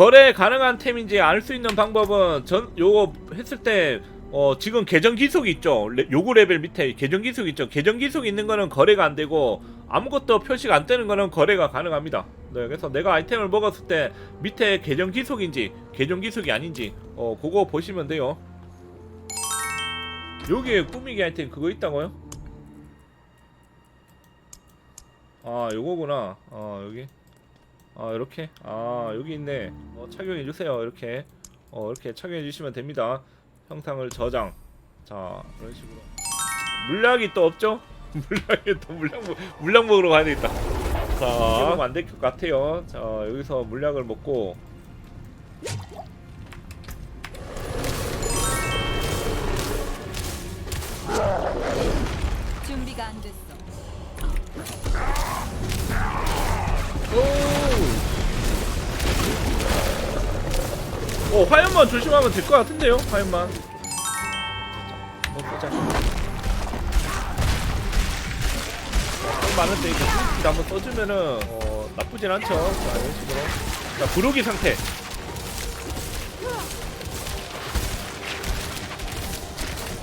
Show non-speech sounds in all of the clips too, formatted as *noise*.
거래 가능한 템인지 알 수 있는 방법은 전 요거 했을 때 어, 지금 계정 기속이 있죠. 레- 요구 레벨 밑에 계정 기속 있죠. 계정 기속 있는 거는 거래가 안 되고 아무것도 표시가 안 뜨는 거는 거래가 가능합니다. 네, 그래서 내가 아이템을 먹었을 때 밑에 계정 기속인지 계정 기속이 아닌지 어, 그거 보시면 돼요. 여기에 꾸미기 아이템 그거 있다고요? 아, 요거구나. 아, 여기. 아, 이렇게. 아, 여기 있네. 어, 착용해 주세요. 이렇게. 어, 이렇게 착용해 주시면 됩니다. 형상을 저장. 자, 이런 식으로. 물약이 또 없죠? *laughs* 물약이 또 물약 먹- 물약 먹으러 가야 되겠다. 자, 안 될 것 같아요. 자, 여기서 물약을 먹고 어, 화염만 조심하면 될 것 같은데요? 화염만. 뭐 보자. 좀 많은데 이거 스위치 한번 써주면은 어, 나쁘진 않죠. 자 이런 식으로. 자 부르기 상태.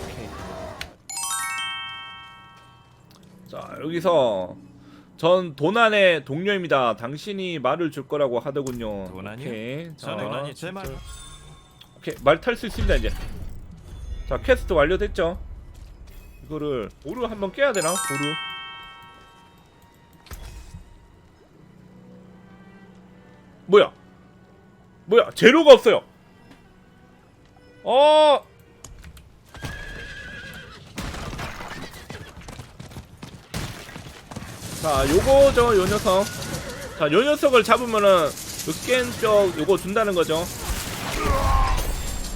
오케이. 자 여기서 전 도난의 동료입니다. 당신이 말을 줄 거라고 하더군요. 도난이요? 오케이. 자, 저는 제 말. 오케이 말 탈 수 있습니다 이제. 자 퀘스트 완료됐죠. 이거를 보루 한번 깨야 되나? 보루. 뭐야? 뭐야? 재료가 없어요. 어. 자, 요거죠, 요 녀석. 자, 요 녀석을 잡으면은 으깬 쪽 요거 준다는 거죠.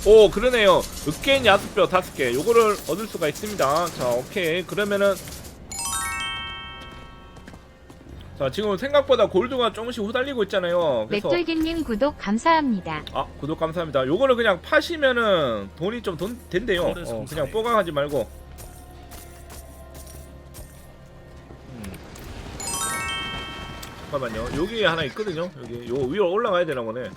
오, 그러네요. 으깬 야수뼈 다섯 개. 요거를 얻을 수가 있습니다. 자, 오케이. 그러면은 자, 지금 생각보다 골드가 조금씩 후달리고 있잖아요. 그래서 맥돌기님 구독 감사합니다. 아 구독 감사합니다. 요거를 그냥 파시면은 돈이 좀 돈 된대요. 어, 성사해. 그냥 뽀강하지 말고. 음. 잠깐만요. 여기 하나 있거든요. 여기 요 위로 올라가야 되나 보네.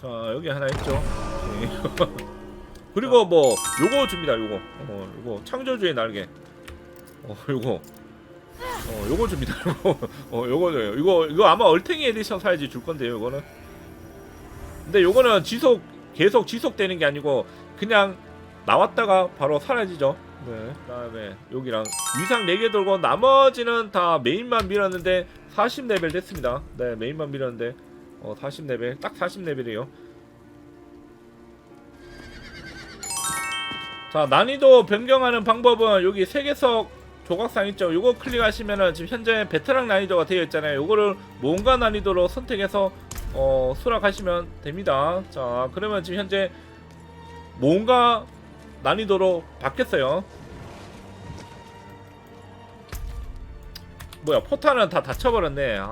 자 여기 하나 있죠. 오케이. *laughs* 그리고 뭐 요거 줍니다. 요거 어 요거 창조주의 날개. 어 요거 어, 요거 줍니다. *laughs* 요거, 어, 요거 줘요. 이거, 이거 아마 얼탱이 에디션 사야지 줄 건데요, 요거는. 근데 요거는 지속, 계속 지속되는 게 아니고, 그냥 나왔다가 바로 사라지죠. 네. 그 다음에 여기랑 위상 4개 돌고, 나머지는 다 메인만 밀었는데, 40레벨 됐습니다. 네, 메인만 밀었는데, 어, 40레벨. 딱 40레벨이에요. 자, 난이도 변경하는 방법은 여기 세계석 조각상 있죠. 요거 클릭하시면은 지금 현재 베테랑 난이도가 되어 있잖아요. 요거를 모험가 난이도로 선택해서 어, 수락하시면 됩니다. 자, 그러면 지금 현재 모험가 난이도로 바뀌었어요. 뭐야, 포탄은 다 닫혀버렸네. 아.